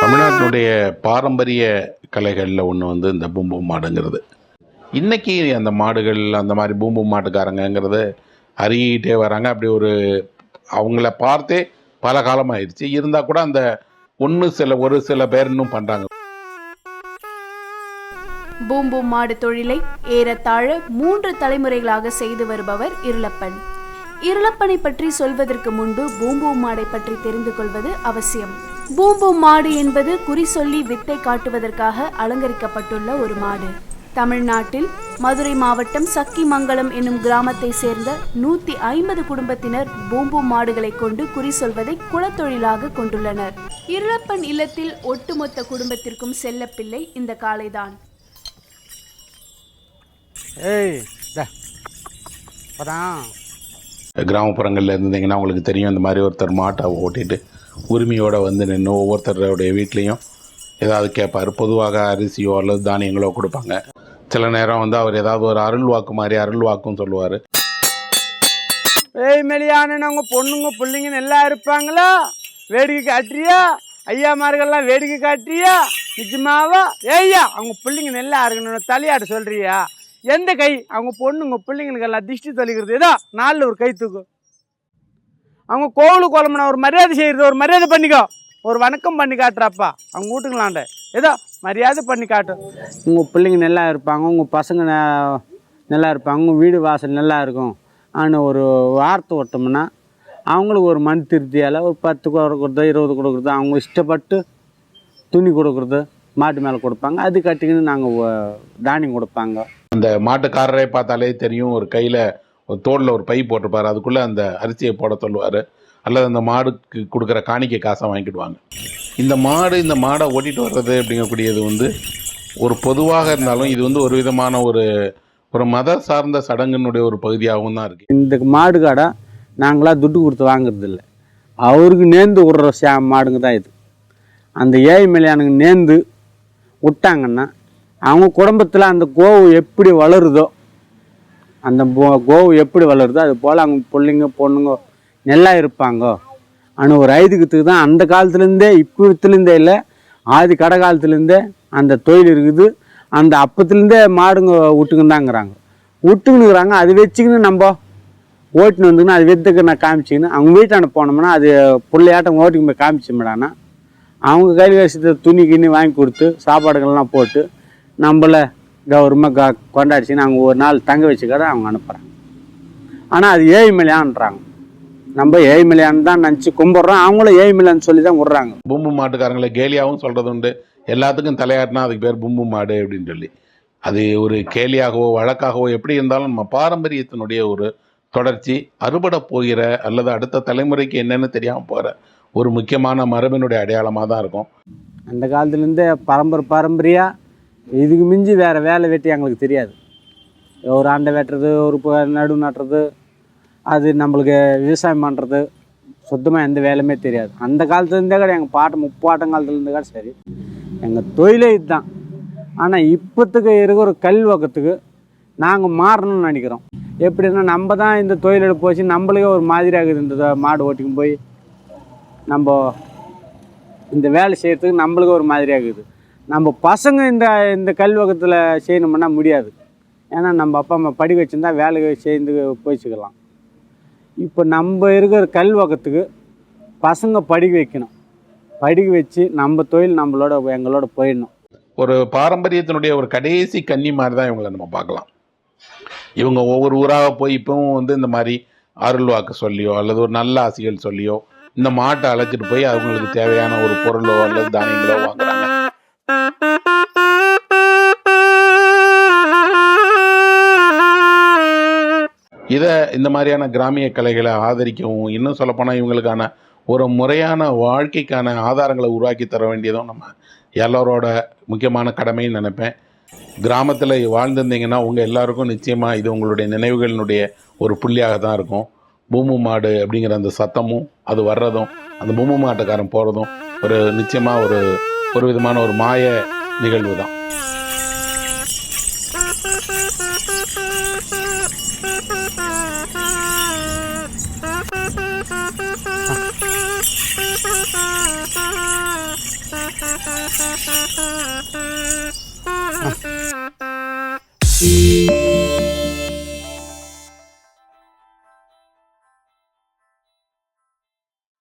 தமிழ்நாட்டினுடைய பாரம்பரிய கலைகளில் ஒன்று வந்து இந்த பூம்பூம் மாடுங்கிறது. இன்றைக்கி அந்த மாடுகள் அந்த மாதிரி பூம்பூம் மாட்டுக்காரங்கங்கிறது அருகிட்டே வராங்க. அப்படி ஒரு அவங்கள பார்த்தே பல காலமாயிருச்சு. இருந்தால் கூட அந்த ஒன்று சில ஒரு சில பேர் இன்னும் பண்ணுறாங்க பூம்பூம் மாடு தொழிலை ஏறத்தாழ மூன்று தலைமுறைகளாக செய்து வருபவர் இருளப்பன். இருளப்பனை பற்றி சொல்வதற்கு முன்பு பூம் மாடை பற்றி தெரிந்து கொள்வது அவசியம். பூம் மாடு என்பது குறி சொல்லி வித்தை காட்டுவதற்காக அலங்கரிக்கப்பட்டுள்ள ஒரு மாடு. தமிழ்நாட்டில் மதுரை மாவட்டம் சக்கிமங்கலம் என்னும் கிராமத்தை சேர்ந்த நூத்தி ஐம்பது குடும்பத்தினர் பூம்பூம் மாடுகளை கொண்டு குறி சொல்வதை குலத்தொழிலாக கொண்டுள்ளனர். இருளப்பன் இல்லத்தில் ஒட்டுமொத்த குடும்பத்திற்கும் செல்லப்பிள்ளை இந்த அதான் கிராமப்புறங்களில் இருந்தீங்கன்னா உங்களுக்கு தெரியும் இந்த மாதிரி ஒருத்தர் மாட்டை ஓட்டிட்டு உரிமையோடு வந்து நின்று ஒவ்வொருத்தருடைய வீட்லேயும் ஏதாவது கேட்பார் பொதுவாக அரிசியோ அல்லது தானியங்களோ கொடுப்பாங்க. சில நேரம் வந்து அவர் ஏதாவது ஒரு அருள் வாக்கு மாதிரி அருள் வாக்குன்னு சொல்லுவார். ஏய் மெலியானவங்க பொண்ணுங்க பிள்ளைங்கன்னு எல்லாம் இருப்பாங்களா? வேடிக்கை காட்டுறியா? ஐயா மார்கள்லாம் வேடிக்கை காட்டுறியா? நிஜமாவா? ஏய்யா அவங்க பிள்ளைங்க நல்லா இருக்கணும்னு தலையாட சொல்றியா? எந்த கை? அவங்க பொண்ணுங்க பிள்ளைங்களுக்கு எல்லாம் திஷ்டி தொலைக்கிறது. ஏதோ நாளில் ஒரு கை தூக்கு. அவங்க கோவிலுக்கு குழம்புன ஒரு மரியாதை செய்கிறது ஒரு மரியாதை பண்ணிக்கோ. ஒரு வணக்கம் பண்ணி காட்டுறாப்பா. அவங்க வீட்டுங்களாண்ட ஏதோ மரியாதை பண்ணி காட்டும் உங்கள் பிள்ளைங்க நல்லா இருப்பாங்க உங்கள் பசங்க நல்லா இருப்பாங்க உங்கள் வீடு வாசல் நல்லா இருக்கும். ஆனால் ஒரு வார்த்தை விட்டோம்னா அவங்களுக்கு ஒரு மண் திருப்தியால் ஒரு பத்து கொடுக்குறது இருபது கொடுக்குறது அவங்க இஷ்டப்பட்டு துணி கொடுக்குறது மாட்டு மேலே கொடுப்பாங்க. அது கட்டிக்கின்னு நாங்கள் தானியம் கொடுப்பாங்க. அந்த மாட்டுக்காரரே பார்த்தாலே தெரியும் ஒரு கையில் ஒரு தோளில் ஒரு பை போட்டிருப்பார். அதுக்குள்ளே அந்த அரிசியை போட சொல்லுவார். அல்லது அந்த மாடுக்கு கொடுக்குற காணிக்கை காசை வாங்கிடுவாங்க. இந்த மாடு இந்த மாடை ஓட்டிகிட்டு வர்றது அப்படிங்கக்கூடியது வந்து ஒரு பொதுவாக இருந்தாலும் இது வந்து ஒரு விதமான ஒரு ஒரு மத சார்ந்த சடங்கினுடைய ஒரு பகுதியாகவும் தான் இருக்குது இந்த மாடு கடை நாங்களாம் துட்டு கொடுத்து வாங்குறது இல்லை அவருக்கு நேர்ந்து விடுற சே மாடுங்க தான் இது. அந்த ஏழை மலையானுங்க நேர்ந்து விட்டாங்கன்னா அவங்க குடும்பத்தில் அந்த கோவு எப்படி வளருதோ அந்த போ- கோவு எப்படி வளருதோ அது போல் அவங்க பிள்ளைங்க பொண்ணுங்க நல்லா இருப்பாங்க. ஆனால் ஒரு ஐதுக்குத்துக்கு தான் அந்த காலத்துலேருந்தே இப்போத்துலேருந்தே இல்லை ஆதி கடை காலத்துலேருந்தே அந்த தொழில் இருக்குது. அந்த அப்பத்துலேருந்தே மாடுங்க விட்டுக்குந்தாங்கிறாங்க விட்டுக்குனுக்குறாங்க அது வச்சுக்கின்னு நம்ம ஓட்டின்னு வந்துக்கணும் அது வித்துக்கு நான் காமிச்சிக்கின்னு அவங்க வீட்டாண்ட போனோம்னா அது பிள்ளையாட்டம் ஓட்டிக்கு போய் காமிச்சோம்டானா அவங்க கையில் வசத்தை துணி கிண்ணி வாங்கி கொடுத்து சாப்பாடுகள்லாம் போட்டு நம்மளை கௌரவமாக க கொண்டாடிச்சின்னு அவங்க ஒரு நாள் தங்க வச்சுக்கிற அவங்க அனுப்புகிறாங்க ஆனால் அது ஏழ்மலையான்றாங்க நம்ம ஏழ்மலையான்னு தான் நினச்சி கும்பிட்றோம். அவங்களும் ஏழ்மலையான்னு சொல்லி தான் விட்றாங்க. பூம்பு மாட்டுக்காரங்களை கேலியாகவும் சொல்கிறது உண்டு. எல்லாத்துக்கும் தலையாட்டினா அதுக்கு பேர் பூம்பு மாடு அப்படின்னு சொல்லி. அது ஒரு கேலியாகவோ வழக்காகவோ எப்படி இருந்தாலும் நம்ம பாரம்பரியத்தினுடைய ஒரு தொடர்ச்சி அறுபட போகிற அல்லது அடுத்த தலைமுறைக்கு என்னன்னு தெரியாமல் போகிற ஒரு முக்கியமான மரபினுடைய அடையாளமாக தான் இருக்கும். அந்த காலத்துலேருந்தே பரம்பரை பரம்பரையாக இதுக்கு மிஞ்சி வேறு வேலை வெட்டி எங்களுக்கு தெரியாது. ஒரு ஆண்டை வெட்டுறது ஒரு ப- நடுவு நட்டுறது அது நம்மளுக்கு விவசாயம் பண்ணுறது சுத்தமாக எந்த வேலையுமே தெரியாது. அந்த காலத்துலேருந்தே கூட எங்கள் பாட்டு முப்பாட்டம் காலத்துலேருந்தே கூட சரி. எங்கள் தொழிலே இதுதான். ஆனால் இப்போத்துக்கு இருக்கிற கல்வக்கத்துக்கு நாங்கள் மாறணும்னு நினைக்கிறோம். எப்படின்னா நம்ம தான் இந்த தொழிலோட போச்சு நம்மளுக்கே ஒரு மாதிரியாகுது இந்த மாடு ஓட்டிக்கும் போய் நம்ம இந்த வேலை செய்கிறதுக்கு நம்மளுக்கு ஒரு மாதிரியாகுது நம்ம பசங்க இந்த இந்த கல்வகத்தில் செய்யணும்னா முடியாது. ஏன்னா நம்ம அப்பா அம்மா படிக்க வச்சுருந்தா வேலை சேர்ந்து போய்ச்சிக்கலாம் இப்போ நம்ம இருக்கிற கல்வகத்துக்கு பசங்க படிக்க வைக்கணும். படிக்க வச்சு நம்ம தொழில் நம்மளோட எங்களோட போயிடணும். ஒரு பாரம்பரியத்தினுடைய ஒரு கடைசி கன்னி மாதிரி தான் இவங்களை நம்ம பார்க்கலாம். இவங்க ஒவ்வொரு ஊராக போய் இப்போவும் வந்து இந்த மாதிரி அருள் வாக்கு சொல்லியோ அல்லது ஒரு நல்ல ஆசைகள் சொல்லியோ இந்த மாட்டை அழைச்சிட்டு போய் அவங்களுக்கு தேவையான ஒரு பொருளோ அல்லது தானியங்களோ வாங்குறாங்க. இதை இந்த மாதிரியான கிராமிய கலைகளை ஆதரிக்கவும் இன்னும் சொல்லப்போனால் இவங்களுக்கான ஒரு முறையான வாழ்க்கைக்கான ஆதாரங்களை உருவாக்கி தர வேண்டியதும் நம்ம எல்லோரோட முக்கியமான கடமைன்னு நினைப்பேன். கிராமத்தில் வாழ்ந்திருந்தீங்கன்னா உங்கள் எல்லாருக்கும் நிச்சயமாக இது உங்களுடைய நினைவுகளினுடைய ஒரு புள்ளியாக தான் இருக்கும். பூமு மாடு அப்படிங்கிற அந்த சத்தமும் அது வர்றதும் அந்த பூமு மாட்டுக்காரன் போகிறதும் ஒரு நிச்சயமாக ஒரு ஒரு விதமான ஒரு மாய நிகழ்வு தான். See?